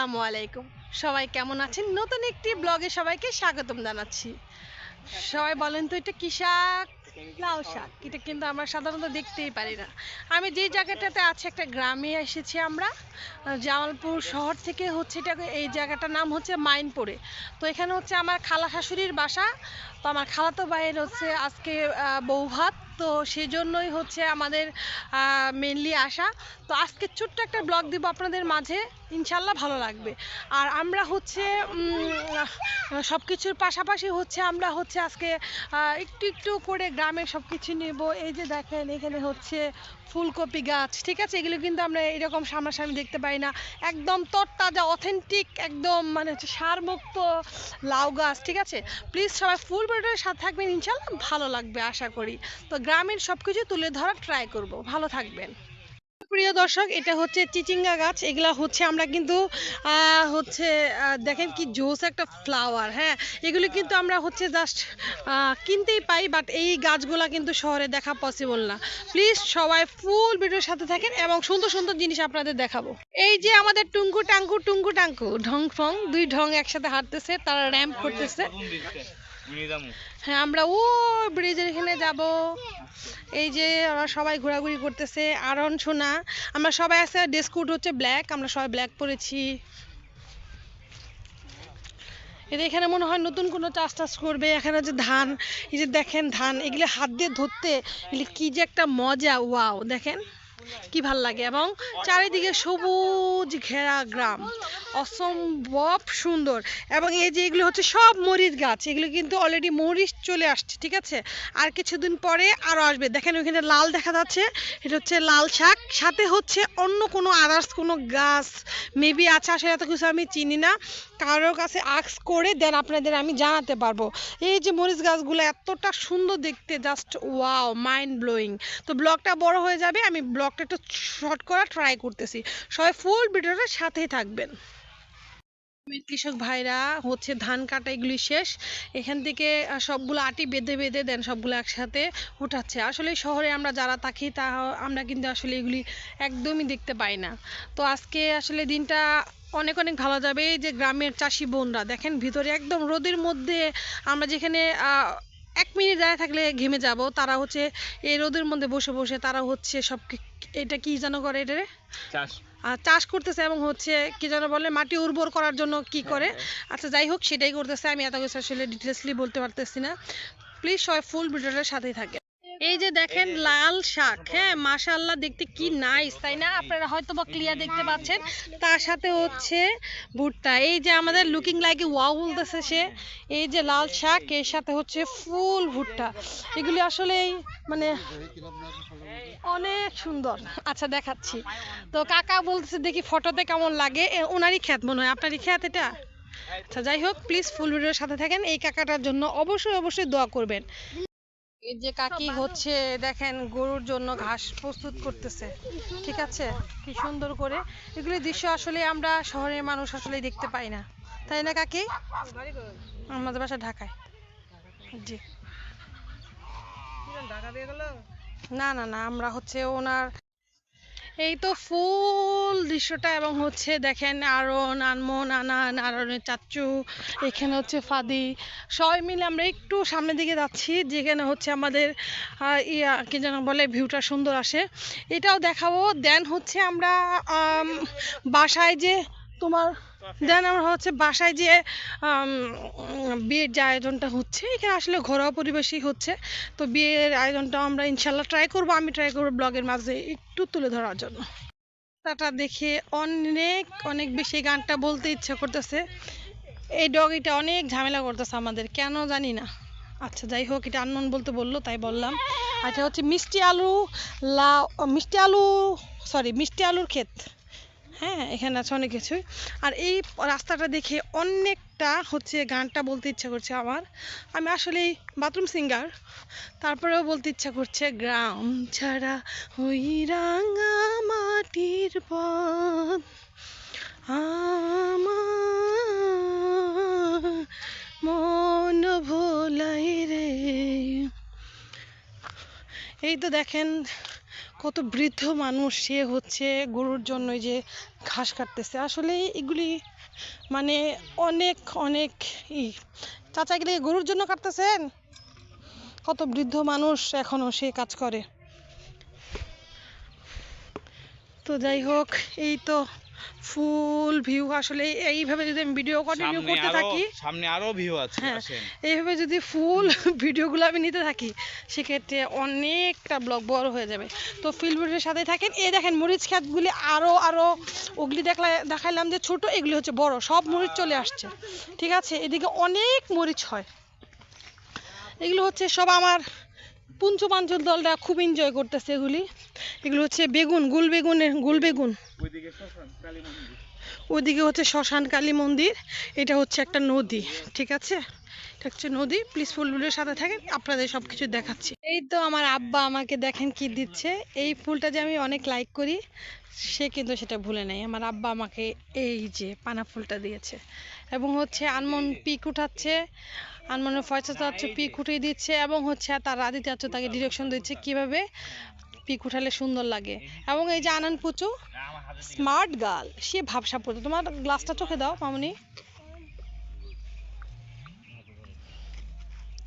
আসসালামু আলাইকুম। সবাই কেমন আছেন? নতুন একটি ব্লগে সবাইকে স্বাগতম জানাচ্ছি। সবাই বলেন তো, এটা কি শাক? লাউ শাক। এটা কিন্তু আমরা সাধারণত দেখতেই পারি না। আমি যে জায়গাটাতে আছি, একটা গ্রামে এসেছি আমরা। জামালপুর শহর থেকে হচ্ছে এটা এই জায়গাটার নাম হচ্ছে মাইনপুরে। তো এখানে হচ্ছে আমার খালা শাশুড়ির বাসা। তো আমার খালাতো ভাইয়ের হচ্ছে আজকে বউ ভাত তো সেই জন্যই হচ্ছে আমাদের মেনলি আসা তো আজকে ছোট্ট একটা ব্লগ দিব আপনাদের মাঝে। ইনশাল্লাহ ভালো লাগবে। আর আমরা হচ্ছে সব কিছুর পাশাপাশি হচ্ছে আমরা হচ্ছে আজকে একটু একটু করে গ্রামের সব কিছু নেব। এই যে দেখেন, এখানে হচ্ছে ফুলকপি গাছ, ঠিক আছে? এগুলো কিন্তু আমরা এরকম সামনাসামনি দেখতে পাই না। একদম তরতাজা অথেন্টিক একদম মানে হচ্ছে সারমুক্ত লাউ গাছ, ঠিক আছে? প্লিজ সবাই ফুল ভিডিওর সাথে থাকবেন ইনশাল্লাহ ভালো লাগবে, আশা করি। তো গ্রামের সব কিছু তুলে ধরার ট্রাই করব। ভালো থাকবেন। প্রিয় দর্শক, এটা হচ্ছে চিচিঙ্গা গাছ। এগুলা হচ্ছে আমরা কিন্তু হচ্ছে দেখেন কি জোস একটা ফ্লাওয়ার হ্যাঁ? এগুলো কিন্তু আমরা হচ্ছে জাস্ট কিনতেই পাই বাট এই গাছগুলা কিন্তু শহরে দেখা পসিবল না। প্লিজ সবাই ফুল ভিডিওর সাথে থাকেন এবং সুন্দর সুন্দর জিনিস আপনাদের দেখাবো। এই যে আমাদের টুঙ্কু টাঙ্কু টুঙ্কু টাঙ্কু, ঢং ফং, দুই ঢং একসাথে হাঁটতেছে, তারা র্যাম্প করতেছে। হ্যাঁ আমরা ও ব্রিজের এখানে যাব। এই যে ওরা সবাই ঘোরাঘুরি করতেছে। আরন, সোনা, আমরা সবাই আছে ডেস্কুট হচ্ছে ব্ল্যাক, আমরা সবাই ব্ল্যাক পরেছি। এটা এখানে মনে হয় নতুন কোনো চাষ টাস করবে। এখানে হচ্ছে ধান, এই যে দেখেন ধান, এগুলো হাত দিয়ে ধরতে, এগুলো কি যে একটা মজা, ওয়াও, দেখেন। কি ভালো লাগে? এবং চারিদিকে সবুজ ঘেরা গ্রাম। অসম্ভব সুন্দর। এবং এই যে এগুলো হচ্ছে সব মরিচ গাছ, এগুলো কিন্তু অলরেডি মরিচ চলে আসছে, ঠিক আছে? আর কিছুদিন পরে আরও আসবে। দেখেন ওইখানে লাল দেখা যাচ্ছে, এটা হচ্ছে লাল শাক। সাথে হচ্ছে অন্য কোনো আদার্স কোনো গাছ মেবি আছে, আসলে এত কিছু আমি চিনি না। কারোর কাছে আক্স করে দেন, আপনাদের আমি জানাতে পারব। এই যে মরিচ গাছগুলো এতটা সুন্দর দেখতে জাস্ট ওয়াও মাইন্ড ব্লোয়িং তো ব্লগটা বড় হয়ে যাবে, আমি ব্লগটা একটু শর্ট করা ট্রাই করতেছি। সবাই ফুল ভিডিওটার সাথেই থাকবেন। কৃষক ভাইরা, হচ্ছে ধান কাটা এগুলি শেষ। এখান থেকে সবগুলো আটি বেঁধে বেঁধে দেন, সবগুলো একসাথে উঠাচ্ছে। আসলে শহরে আমরা যারা থাকি তা আমরা কিন্তু আসলে এগুলি একদমই দেখতে পাই না। তো আজকে আসলে দিনটা অনেক অনেক ভালো যাবে এই যে গ্রামের চাষি বোনরা। দেখেন ভিতরে একদম রোদের মধ্যে আমরা যেখানে এক মিনিট দাঁড়িয়ে থাকলে ঘেমে যাব তারা হচ্ছে এই রোদের মধ্যে বসে বসে তারা হচ্ছে সব এটা কি যেন করে এটা? চাষ। আর চাষ করতেছে এবং হচ্ছে কি যেন বলে মাটি উর্বর করার জন্য কি করে। আচ্ছা যাই হোক সেটাই করতেছে আমি এত কিছু আসলে ডিটেলসলি বলতে পারতেছি না। প্লিজ সবাই ফুল ভিডিওটার সাথেই থাকে এই যে দেখেন লাল শাক হ্যাঁ মাশাআল্লাহ দেখতে কি নাইস তাই না? আপনারা হয়তো বা ক্লিয়ার দেখতে পাচ্ছেন। তার সাথে হচ্ছে ভুট্টা। এই যে আমাদের লুকিং লাইক ওয়াও বলতেছে সে। এই যে লাল শাক এর সাথে হচ্ছে ফুল ভুট্টা। এগুলি আসলে মানে অনেক সুন্দর। আচ্ছা দেখাচ্ছি। তো কাকা বলতেছে দেখি ফটোতে কেমন লাগে? ওনারই খ্যাত মনে হয়। আপনারই খ্যাত এটা? আচ্ছা যাই হোক প্লিজ ফুল ভিডিওর সাথে থাকেন। এই কাকাটার জন্য অবশ্যই অবশ্যই দোয়া করবেন। এই যে কাকি হচ্ছে দেখেন গরুর জন্য ঘাস প্রস্তুত করতেছে। ঠিক আছে? কি সুন্দর করে। এগুলি দৃশ্য আসলে আমরা শহরের মানুষ আসলে দেখতে পাই না। তাই না কাকি? আমাদের বাসা ঢাকায়। জি। না না না আমরা হচ্ছে ওনার এই তো ফুল দৃশ্যটা এবং হচ্ছে দেখেন আরন আনমন আনান আরনের চাচ্চু এখানে হচ্ছে ফাদি সবাই মিলে আমরা একটু সামনের দিকে যাচ্ছি যেখানে হচ্ছে আমাদের ইয়া কি যেন বলে ভিউটা সুন্দর আসে। এটাও দেখাবো দেন হচ্ছে আমরা আম, বাসায় যে তোমার দেন আমরা হচ্ছে বাসায় যে বিয়ের যে আয়োজনটা হচ্ছে, এখানে আসলে ঘরোয়া পরিবেশই হচ্ছে। তো বিয়ের আয়োজনটা আমরা ইনশাল্লাহ ট্রাই করব, আমি ট্রাই করব ব্লগের মাঝে একটু তুলে ধরার জন্য। রাস্তাটা দেখে অনেক অনেক বেশি গানটা বলতে ইচ্ছা করতেছে। এই ডগিটা অনেক ঝামেলা করতেছে আমাদের, কেন জানি না। আচ্ছা যাই হোক, এটা আনমন বলতে বলল, তাই বললাম। আচ্ছা হচ্ছে মিষ্টি আলু লাউ, মিষ্টি আলু সরি মিষ্টি আলুর ক্ষেত। হ্যাঁ এখানে আছে অনেক কিছুই আর এই রাস্তাটা দেখে অনেকটা হচ্ছে গানটা বলতে ইচ্ছা করছে আমার। আমি আসলে বাথরুম সিঙ্গার তারপরেও বলতে ইচ্ছা করছে গ্রাম ছাড়া ওই রাঙা মাটির পথ আমার মন ভোলাই রে। এই তো দেখেন কত বৃদ্ধ মানুষ সে হচ্ছে গরুর জন্য যে ঘাস কাটতেছে। আসলে এগুলি মানে অনেক অনেক ই। চাচা এগুলি গরুর জন্য কাটতেছেন? কত বৃদ্ধ মানুষ এখনও সে কাজ করে। তো যাই হোক, এই তো ফুল ভিউ আসলে এইভাবে যদি আমি ভিডিও কন্টিনিউ করতে থাকি সামনে আরও ভিউ আছে হ্যাঁ। এইভাবে যদি ফুল ভিডিওগুলো আমি নিতে থাকি সেক্ষেত্রে অনেকটা ব্লগ বড় হয়ে যাবে। তো ফিল্ডের সাথে থাকেন এই দেখেন মরিচ ক্ষেতগুলি আরও আরও ওগুলি দেখলা দেখাইলাম যে ছোট এগুলি হচ্ছে বড় সব মরিচ চলে আসছে। ঠিক আছে এদিকে অনেক মরিচ হয়। এগুলো হচ্ছে সব আমার পুঞ্চ পাঞ্চল দলটা খুব এনজয় করতেছে এগুলি। এগুলো হচ্ছে বেগুন গুল বেগুনের গুল বেগুন। ওইদিকে হচ্ছে শ্মশান, কালী মন্দির। এটা হচ্ছে একটা নদী, ঠিক আছে? এটা হচ্ছে নদী। প্লিজ ফুলগুলোর সাথে থাকেন, আপনাদের সব কিছু দেখাচ্ছি। এই তো আমার আব্বা আমাকে দেখেন কি দিচ্ছে। এই ফুলটা যে আমি অনেক লাইক করি, সে কিন্তু সেটা ভুলে নেই। আমার আব্বা আমাকে এই যে পানা ফুলটা দিয়েছে। এবং হচ্ছে আনমন পিক উঠাচ্ছে, আনমনের ফয়সা চাচ্ছ পিক উঠিয়ে দিচ্ছে, এবং হচ্ছে তার রাধি চাচ্ছ তাকে ডিরেকশন দিচ্ছে কীভাবে পিক উঠালে সুন্দর লাগে। এবং এই যে আনন্দ পুচু স্মার্ট গার্ল সে ভাবসা পড়তো। তোমার গ্লাসটা চোখে দাও মামনি।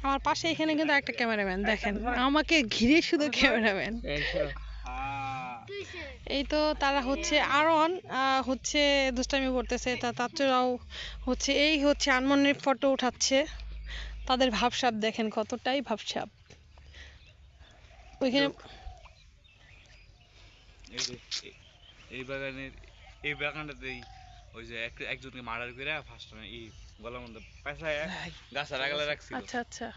আমার পাশে এখানে কিন্তু একটা ক্যামেরাম্যান দেখেন। আমাকে ঘিরে শুধু ক্যামেরাম্যান। এই তো তারা হচ্ছে আরন আহ, হচ্ছে দুষ্টামি করতেছে তা তাচ্চরাও হচ্ছে এই হচ্ছে আনমনের ফটো উঠাচ্ছে। তাদের ভাবসাব দেখেন কতটাই ভাবসাব। ওইখানে এই যে, এই- বাগানের এই বাগানটাতেই ওই যে এক- একজনকে মার্ডার করে ফার্স্ট ই গলার মধ্যে পেঁচায় গাছের আগালে রাখছিল। আচ্ছা আচ্ছা।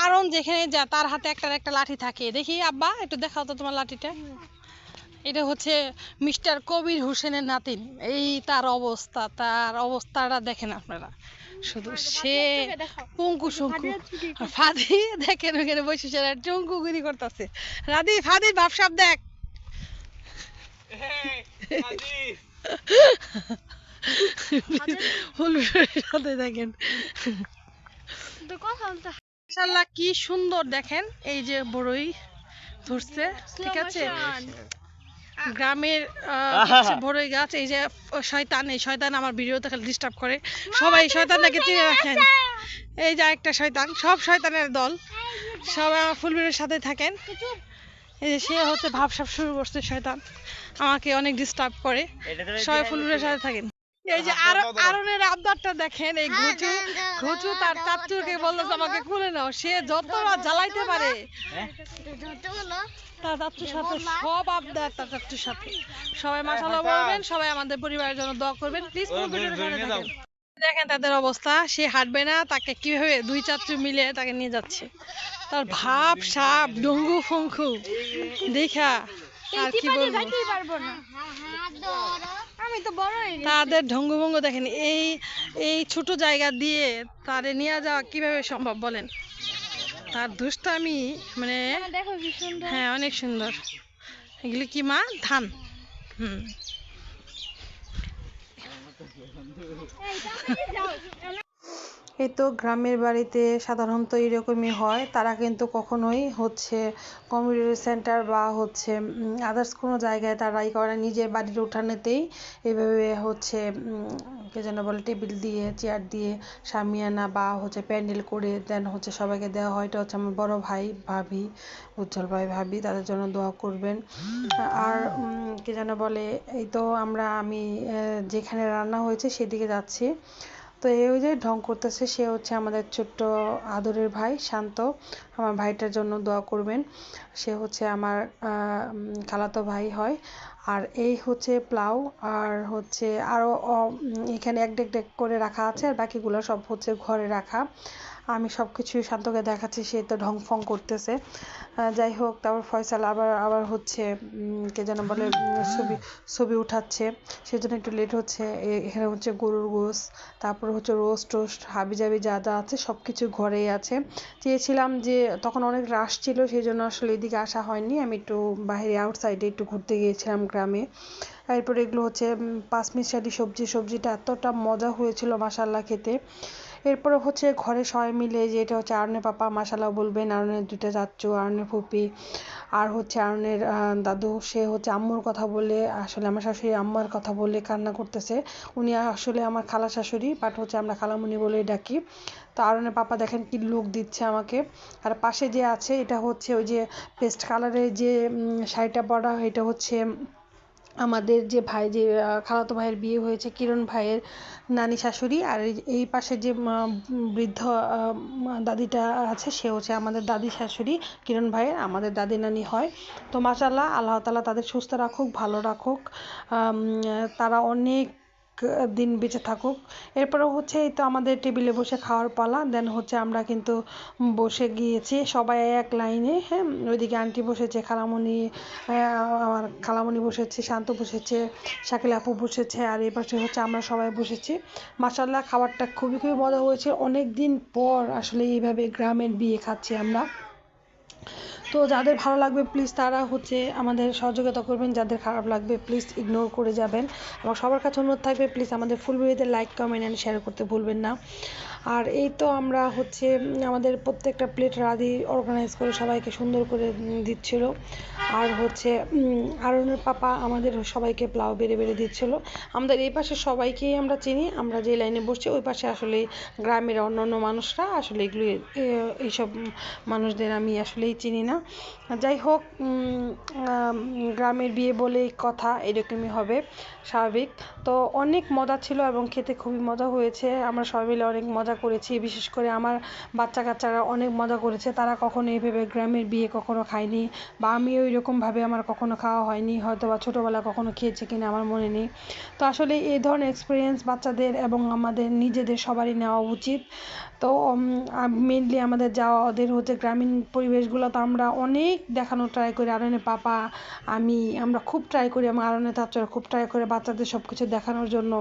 আরন যেখানে যা তার হাতে একটা একটা লাঠি থাকে। দেখি আব্বা একটু দেখাও তো তোমার লাঠিটা। এটা হচ্ছে মিস্টার কবির হোসেনের নাতিন। এই তার অবস্থা তার অবস্থাটা দেখেন আপনারা। শুধু সে পঙ্কু শঙ্কু। আর ফাদি দেখেন ওখানে বসে সে চঙ্কুগিরি করতেছে। রাদি ফাদি ভাবসাব দেখ। হলুদের সাথে দেখেন। কি সুন্দর দেখেন। এই যে বড়ই ধরছে ঠিক আছে? গ্রামের বড়ই গাছ এই যে শয়তান এই শয়তান আমার ভিডিওতে খালি ডিস্টার্ব করে। সবাই শয়তানটাকে চিনে রাখেন। এই যে একটা শয়তান সব শয়তানের দল। সবাই আমার ফুলবিরের সাথে থাকেন। এই যে সে হচ্ছে ভাবসাব শুরু করছে শয়তান। আমাকে অনেক ডিস্টার্ব করে। সবাই ফুলবিরের সাথে থাকেন। এই যে আর আরনের আবদারটা দেখেন এই ঘুচু ঘুচু তার চাচুকে বলল যে আমাকে খুলে নাও সে যতটা জ্বালাইতে পারে। তার চাচুর সাথে সব আবদার তার চাচুর সাথে। সবাই মাসাল্লাহ বলবেন সবাই আমাদের পরিবারের জন্য দোয়া করবেন। প্লিজ নিয়ে যাও। থাকেন। দেখেন তাদের অবস্থা সে হাঁটবে না তাকে কীভাবে দুই চাচু মিলে তাকে নিয়ে যাচ্ছে। তার ভাব সাপ ডঙ্গু ফঙ্কু দেখা। আর কি বলব? আমি তো বড়ই তাদের ঢঙ্গু ভঙ্গ দেখেন এই এই ছোট জায়গা দিয়ে তারে নিয়ে যাওয়া কীভাবে সম্ভব বলেন? তার দুষ্টামি মানে সুন্দর। হ্যাঁ অনেক সুন্দর। এগুলি কি মা? ধান। হুম। এই তো গ্রামের বাড়িতে সাধারণত এরকমই হয়। তারা কিন্তু কখনোই হচ্ছে কমিউনিটি সেন্টার বা হচ্ছে আদার্স কোনো জায়গায় তারা ই করে। নিজের বাড়ির উঠানেতেই এভাবে হচ্ছে কে যেন বলে, টেবিল দিয়ে চেয়ার দিয়ে সামিয়ানা বা হচ্ছে প্যান্ডেল করে দেন হচ্ছে সবাইকে দেওয়া হয়। এটা হচ্ছে আমার বড় ভাই, ভাবি, উজ্জ্বল ভাই, ভাবি, তাদের জন্য দোয়া করবেন। আর কে যেন বলে, এই তো আমরা, আমি যেখানে রান্না হয়েছে সেদিকে যাচ্ছি। তো এই যে ঢং করতেছে, সে হচ্ছে আমাদের ছোট্ট আদরের ভাই, শান্ত। আমার ভাইটার জন্য দোয়া করবেন। সে হচ্ছে আমার খালাতো ভাই হয়। আর এই হচ্ছে প্লাউ, আর হচ্ছে আরও এখানে এক ডেক ডেক করে রাখা আছে, আর বাকিগুলো সব হচ্ছে ঘরে রাখা। আমি সব কিছু শান্তকে দেখাচ্ছি, সে তো ঢং ফং করতেছে যাই হোক, তারপর ফয়সাল আবার আবার হচ্ছে কে যেন বলে ছবি ছবি উঠাচ্ছে। সেজন্য একটু লেট হচ্ছে। এখানে হচ্ছে গরুর গোস তারপর হচ্ছে রোস্ট টোস্ট হাবি জাবি যা যা আছে সব কিছু ঘরেই আছে। চেয়েছিলাম যে, তখন অনেক রাশ ছিল সেই জন্য আসলে এদিকে আসা হয়নি। আমি একটু বাইরে আউটসাইডে একটু ঘুরতে গিয়েছিলাম গ্রামে। এরপর এগুলো হচ্ছে পাঁচমিশালি সবজি, সবজিটা এতটা মজা হয়েছিল মাসাল্লাহ খেতে। এরপরে হচ্ছে ঘরে সবাই মিলে যে এটা হচ্ছে আরনের পাপা মাসাল্লাহ বলবেন আরনের দুইটা চাচ্চু আরনের ফুপি আর হচ্ছে আরনের দাদু। সে হচ্ছে আম্মুর কথা বলে, আসলে আমার শাশুড়ি আম্মার কথা বলে কান্না করতেছে। উনি আসলে আমার খালা শাশুড়ি বাট হচ্ছে আমরা খালামুনি বলেই ডাকি। তো আরনের পাপা দেখেন কি লুক দিচ্ছে আমাকে। আর পাশে যে আছে, এটা হচ্ছে ওই যে পেস্ট কালারের যে শাড়িটা পরা, এটা হচ্ছে আমাদের যে ভাই, যে খালাতো ভাইয়ের বিয়ে হয়েছে, কিরণ ভাইয়ের নানি শাশুড়ি, আর এই- পাশে যে বৃদ্ধ দাদিটা আছে, সে হচ্ছে আমাদের দাদি শাশুড়ি, কিরণ ভাইয়ের, আমাদের দাদি নানি হয়। তো মাশাল্লাহ আল্লাহ তালা তাদের সুস্থ রাখুক, ভালো রাখুক। তারা অনেক দিন বেঁচে থাকুক। এরপরে হচ্ছে এই তো আমাদের টেবিলে বসে খাওয়ার পালা। দেন হচ্ছে আমরা কিন্তু বসে গিয়েছি। সবাই এক লাইনে হ্যাঁ ওইদিকে আন্টি বসেছে, খালামণি আমার খালামণি বসেছে, শান্ত বসেছে, শাকিল আপু বসেছে, আর এই পাশে হচ্ছে আমরা সবাই বসেছি। মাসাল্লাহ খাবারটা খুবই খুবই মজা হয়েছে। অনেক দিন পর আসলে এইভাবে গ্রামের বিয়ে খাচ্ছি আমরা। তো যাদের ভালো লাগবে প্লিজ তারা হচ্ছে আমাদের সহযোগিতা করবেন। যাদের খারাপ লাগবে প্লিজ ইগনোর করে যাবেন। এবং সবার কাছে অনুরোধ থাকবে প্লিজ আমাদের ফুল ভিডিওতে লাইক কমেন্ট অ্যান্ড শেয়ার করতে ভুলবেন না। আর এই তো আমরা হচ্ছে আমাদের প্রত্যেকটা প্লেট রাধি অর্গানাইজ করে সবাইকে সুন্দর করে দিচ্ছিল। আর হচ্ছে আরনের পাপা আমাদের সবাইকে প্লাউ বেড়ে বেড়ে দিচ্ছিল। আমাদের এই পাশে সবাইকেই আমরা চিনি, আমরা যে লাইনে বসছি ওই পাশে আসলে গ্রামের অন্য অন্য মানুষরা আসলে এগুলি এইসব মানুষদের আমি আসলেই চিনি না। যাই হোক গ্রামের বিয়ে বলেই কথা, এরকমই হবে, স্বাভাবিক। তো অনেক মজা ছিল এবং খেতে খুবই মজা হয়েছে। আমরা সবাই মিলে অনেক মজা করেছি, বিশেষ করে আমার বাচ্চা কাচ্চারা অনেক মজা করেছে। তারা কখনো এইভাবে গ্রামের বিয়ে কখনো খায়নি বা আমিও এরকমভাবে আমার কখনো খাওয়া হয়নি হয়তো বা ছোটোবেলায় কখনো খেয়েছে কিনা আমার মনে নেই। তো আসলে এই ধরনের এক্সপিরিয়েন্স বাচ্চাদের এবং আমাদের নিজেদের সবারই নেওয়া উচিত। তো মেনলি আমাদের যাওয়া ওদের হচ্ছে গ্রামীণ পরিবেশগুলো তো আমরা অনেক দেখানোর ট্রাই করি। আরনের পাপা, আমি, আমরা খুব ট্রাই করি আমার আরনের চাচারা খুব ট্রাই করে বাচ্চাদের সব কিছু দেখানোর জন্য।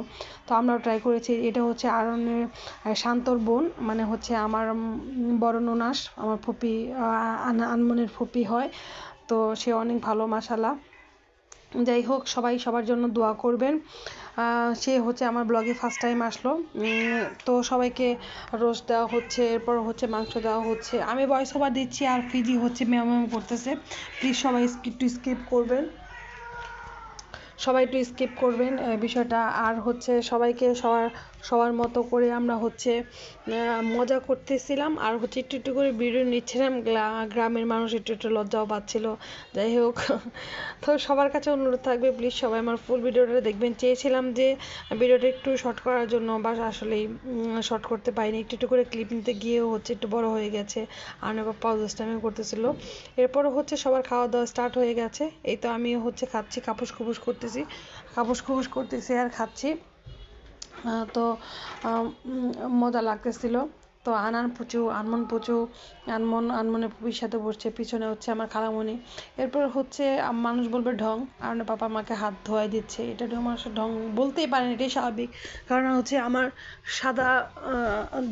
তো আমরাও ট্রাই করেছি। এটা হচ্ছে আরনের শান্তর বোন মানে হচ্ছে আমার বড় ননাস, আমার ফুপি আনমনের ফুপি হয়। তো সে অনেক ভালো মাসালা যাই হোক, সবাই সবার জন্য দোয়া করবেন। সে হচ্ছে আমার ব্লগে ফার্স্ট টাইম আসলো। তো সবাইকে রোস্ট দেওয়া হচ্ছে, এরপর হচ্ছে মাংস দেওয়া হচ্ছে। আমি ভয়েস ওভার দিচ্ছি আর ফিজি হচ্ছে ম্যাম করতেছে। প্লিজ সবাই একটু স্কিপ করবেন। সবাই একটু স্কিপ করবেন বিষয়টা। আর হচ্ছে সবাইকে সবার সবার মতো করে আমরা হচ্ছে মজা করতেছিলাম। আর হচ্ছে একটু একটু করে ভিডিও নিচ্ছিলাম গ্রামের মানুষ একটু একটু লজ্জাও পাচ্ছিল। যাই হোক, তো সবার কাছে অনুরোধ থাকবে প্লিজ সবাই আমার ফুল ভিডিওটা দেখবেন। চেয়েছিলাম যে ভিডিওটা একটু শর্ট করার জন্য বা আসলেই শর্ট করতে পারিনি। একটু একটু করে ক্লিপ নিতে গিয়েও হচ্ছে একটু বড় হয়ে গেছে। আর না পাপা দুষ্টামি করতেছিল। এরপর হচ্ছে সবার খাওয়া দাওয়া স্টার্ট হয়ে গেছে। এই তো আমিও হচ্ছে খাচ্ছি কাপুস খুপুস করতেছি কাপুস খুবস করতেছি আর খাচ্ছি। তো মজা লাগতেছিল। তো আনান পুচু আনমন পুচু আনমন, আনমনে পুপির সাথে বসছে, পিছনে হচ্ছে আমার খালামণি এরপর হচ্ছে মানুষ বলবে ঢং, আর পাপা আমাকে হাত ধোয়াই দিচ্ছে। এটা মানুষের ঢং বলতেই পারেন এটাই স্বাভাবিক। কারণ হচ্ছে আমার সাদা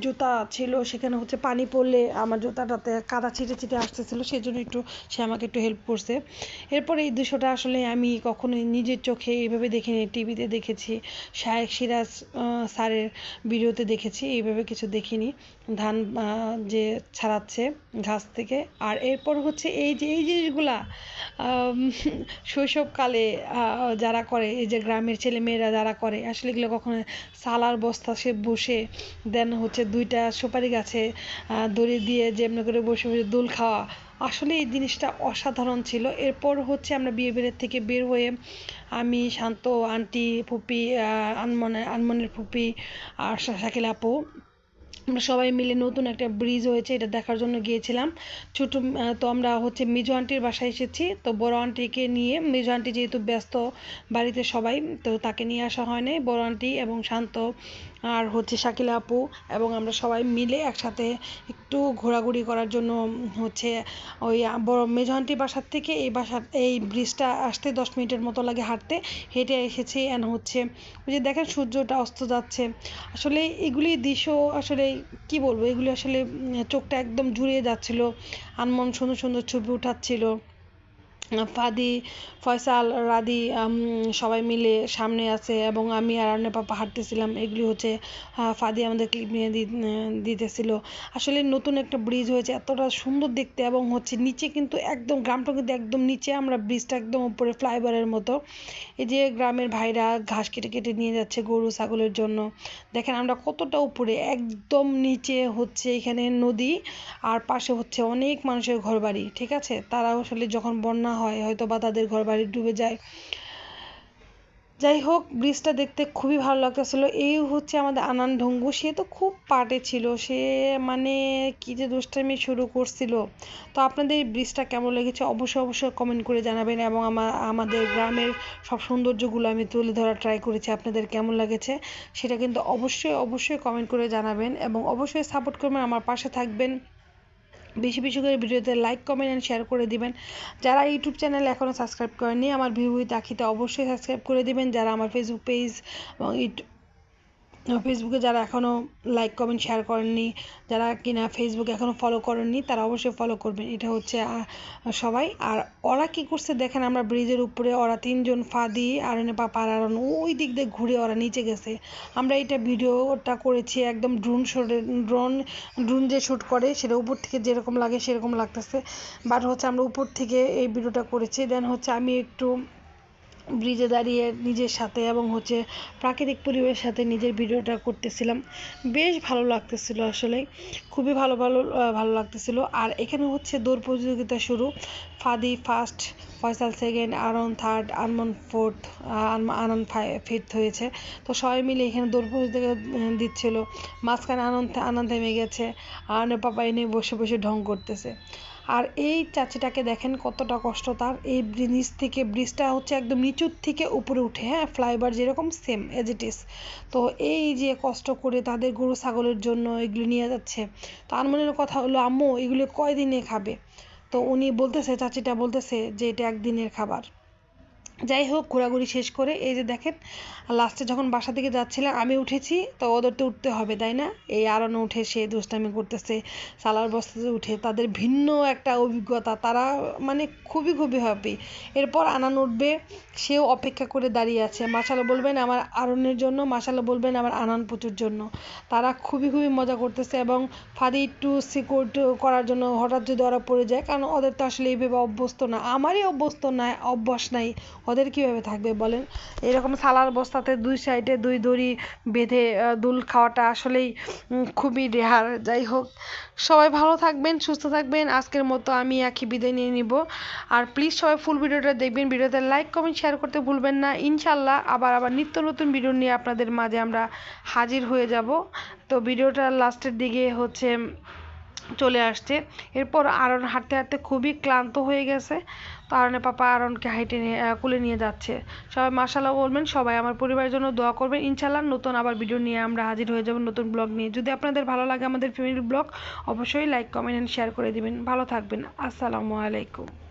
জুতা ছিল, সেখানে হচ্ছে পানি পড়লে আমার জুতাটাতে কাদা ছিটে ছিটে আসতেছিল সেই জন্য একটু সে আমাকে একটু হেল্প করছে। এরপরে এই দৃশ্যটা আসলে আমি কখনোই নিজের চোখে এইভাবে দেখিনি, টিভিতে দেখেছি, শায়েক সিরাজ স্যারের ভিডিওতে দেখেছি, এইভাবে কিছু দেখিনি। ধান যে ছাড়াচ্ছে ঘাস থেকে। আর এরপর হচ্ছে এই যে, এই জিনিসগুলা শৈশবকালে যারা করে, এই যে গ্রামের ছেলেমেয়েরা যারা করে, আসলে এগুলো কখনো সালার বস্তা সে বসে, দেন হচ্ছে দুইটা সুপারি গাছে দড়ি দিয়ে যেমনি করে বসে বসে দোল খাওয়া, আসলে এই জিনিসটা অসাধারণ ছিল। এরপর হচ্ছে আমরা বিয়ে বাড়ির থেকে বের হয়ে আমি শান্ত আন্টি, ফুপি আনমনে, আনমনের ফুপি আর শাকিল আপু আমরা সবাই মিলে নতুন একটা ব্রিজ হয়েছে, এটা দেখার জন্য গিয়েছিলাম। ছোট তো আমরা হচ্ছে মেজো আন্টির বাসায় এসেছি। তো বড় আন্টিকে নিয়ে, মেজো আন্টি যেহেতু ব্যস্ত বাড়িতে সবাই, তো তাকে নিয়ে আসা হয়নি বড় আন্টি এবং শান্ত আর হচ্ছে শাকিলা আপু এবং আমরা সবাই মিলে একসাথে একটু ঘোরাঘুরি করার জন্য হচ্ছে ওই বড় মেজো বাসার থেকে এই বাসার, এই ব্রিজটা আসতে দশ মিনিটের মতো লাগে হাঁটতে। হেঁটে এসেছি অ্যান্ড হচ্ছে ওই যে দেখেন সূর্যটা অস্ত যাচ্ছে। আসলে এগুলি দৃশ্য আসলে কি বলব? এগুলি আসলে চোখটা একদম জুড়িয়ে যাচ্ছিল, আনমন সুন্দর সুন্দর ছবি উঠাচ্ছিল। ফাদি, ফয়সাল, রাদি সবাই মিলে সামনে আছে এবং আমি আর আরণ্য পাপা হাঁটতেছিলাম। এগুলি হচ্ছে ফাদি আমাদের ক্লিপ নিয়ে দিতেছিল। আসলে নতুন একটা ব্রিজ হয়েছে, এতটা সুন্দর দেখতে এবং হচ্ছে নিচে কিন্তু একদম, গ্রামটা কিন্তু একদম নিচে, আমরা ব্রিজটা একদম উপরে ফ্লাইওভারের মতো। এই যে গ্রামের ভাইরা ঘাস কেটে কেটে নিয়ে যাচ্ছে গরু, ছাগলের জন্য। দেখেন আমরা কতটা উপরে, একদম নিচে হচ্ছে এখানে নদী, আর পাশে হচ্ছে অনেক মানুষের ঘরবাড়ি, ঠিক আছে? তারা আসলে যখন বন্যা হয় হয়তো বা তাদের ঘর বাড়ি ডুবে যায়। যাই হোক, ব্রিজটা দেখতে খুবই ভালো লাগতেছিল। এই হচ্ছে আমাদের আনান ঢঙ্গু। সে তো খুব পাটে ছিল। সে মানে কি যে দুষ্টামি শুরু করছিল। তো আপনাদের এই ব্রিজটা কেমন লেগেছে অবশ্যই অবশ্যই কমেন্ট করে জানাবেন এবং আমার আমাদের গ্রামের সব সৌন্দর্যগুলো আমি তুলে ধরার ট্রাই করেছি। আপনাদের কেমন লেগেছে সেটা কিন্তু অবশ্যই অবশ্যই কমেন্ট করে জানাবেন এবং অবশ্যই সাপোর্ট করবেন। আমার পাশে থাকবেন। বেশি বেশি করে ভিডিওতে লাইক কমেন্ট অ্যান্ড শেয়ার করে দিবেন। যারা ইউটিউব চ্যানেল এখনও সাবস্ক্রাইব করেননি, আমার ভিউ উইথ আখিতে অবশ্যই সাবস্ক্রাইব করে দিবেন। যারা আমার ফেসবুক পেজ এবং ইউটিউব ফেসবুকে যারা এখনও লাইক কমেন্ট শেয়ার করেননি, যারা কিনা ফেসবুক এখনও ফলো করেননি, তারা অবশ্যই ফলো করবেন। এটা হচ্ছে সবাই। আর ওরা কি করছে দেখেন আমরা ব্রিজের উপরে, ওরা তিনজন ফাদি আর এনে পাপা আর ওই দিক দিয়ে ঘুরে ওরা নিচে গেছে। আমরা এটা ভিডিওটা করেছি একদম ড্রোন শটে ড্রোন ড্রোন যে শ্যুট করে, সেটা উপর থেকে যেরকম লাগে সেরকম লাগতেছে। বাট হচ্ছে আমরা উপর থেকে এই ভিডিওটা করেছি। দেন হচ্ছে আমি একটু ব্রিজে দাঁড়িয়ে নিজের সাথে এবং হচ্ছে প্রাকৃতিক পরিবেশের সাথে নিজের ভিডিওটা করতেছিলাম। বেশ ভালো লাগতেছিল আসলে। খুবই ভালো ভালো ভালো লাগতেছিল। আর এখানে হচ্ছে দৌড় প্রতিযোগিতা শুরু। Fadi first Faisal second Aaron third Anmon fourth Anand fifth হয়েছে। তো সবাই মিলে এখানে দৌড় প্রতিযোগিতা দিচ্ছিল। মাঝখানে আনন্দ আনন্দ থেমে গেছে। আনন্দের পাপা বসে বসে ঢং করতেছে। আর এই চাচিটাকে দেখেন কতটা কষ্ট তার। এই ব্রিজ থেকে, ব্রিজটা হচ্ছে একদম নিচুর থেকে উপরে উঠে হ্যাঁ? ফ্লাইওভার যেরকম সেম এজ ইট ইজ তো এই যে কষ্ট করে তাদের গরু, ছাগলের জন্য এগুলো নিয়ে যাচ্ছে, তার মনের কথা হলো, আম্মু, এগুলো কয়দিনে খাবে? তো উনি বলতেছে, চাচিটা বলতেছে যে এটা একদিনের খাবার। যাই হোক, ঘোরাঘুরি শেষ করে এই যে দেখেন লাস্টে যখন বাসা থেকে যাচ্ছিলাম, আমি উঠেছি, তো ওদের তো উঠতে হবে, তাই না? এই আরানো উঠে, সে দুষ্টামি করতেছে, সালার বস্তাতে উঠে, তাদের ভিন্ন একটা অভিজ্ঞতা, তারা মানে খুবই খুবই হ্যাপি এরপর আনান উঠবে, সেও অপেক্ষা করে দাঁড়িয়ে আছে মাসালো বলবেন আমার আরনের জন্য মাসালো বলবেন আমার আনান পুচুর জন্য। তারা খুবই খুবই মজা করতেছে এবং ফাদি একটু সিকিউর করার জন্য হঠাৎ যদি ওরা পড়ে যায়, কারণ ওদের তো আসলে এইভাবে অভ্যস্ত না, আমারই অভ্যস্ত নাই, অভ্যাস নাই ওদের কীভাবে থাকবে বলেন? এরকম সালার বস্তাতে দুই সাইডে দুই দড়ি বেঁধে দুল খাওয়াটা আসলেই খুবই রেহার যাই হোক, সবাই ভালো থাকবেন, সুস্থ থাকবেন। আজকের মতো আমি একই বিদায় নিয়ে নিব। আর প্লিজ সবাই ফুল ভিডিওটা দেখবেন। ভিডিওতে লাইক কমেন্ট শেয়ার করতে ভুলবেন না। ইনশাল্লাহ আবার আবার নিত্য নতুন ভিডিও নিয়ে আপনাদের মাঝে আমরা হাজির হয়ে যাব। তো ভিডিওটার লাস্টের দিকে হচ্ছে চলে আসছে। এরপর আরন হাঁটতে হাঁটতে খুবই ক্লান্ত হয়ে গেছে। তো আরনের পাপা আরনকে হাইটে নিয়ে কুলে নিয়ে যাচ্ছে। সবাই মাসাল্লাহ বলবেন, সবাই আমার পরিবারের জন্য দোয়া করবেন। ইনশাল্লাহ নতুন আবার ভিডিও নিয়ে আমরা হাজির হয়ে যাব নতুন ব্লগ নিয়ে। যদি আপনাদের ভালো লাগে আমাদের ফ্যামিলি ব্লগ অবশ্যই লাইক কমেন্ট অ্যান্ড শেয়ার করে দিবেন। ভালো থাকবেন। আসসালামু আলাইকুম।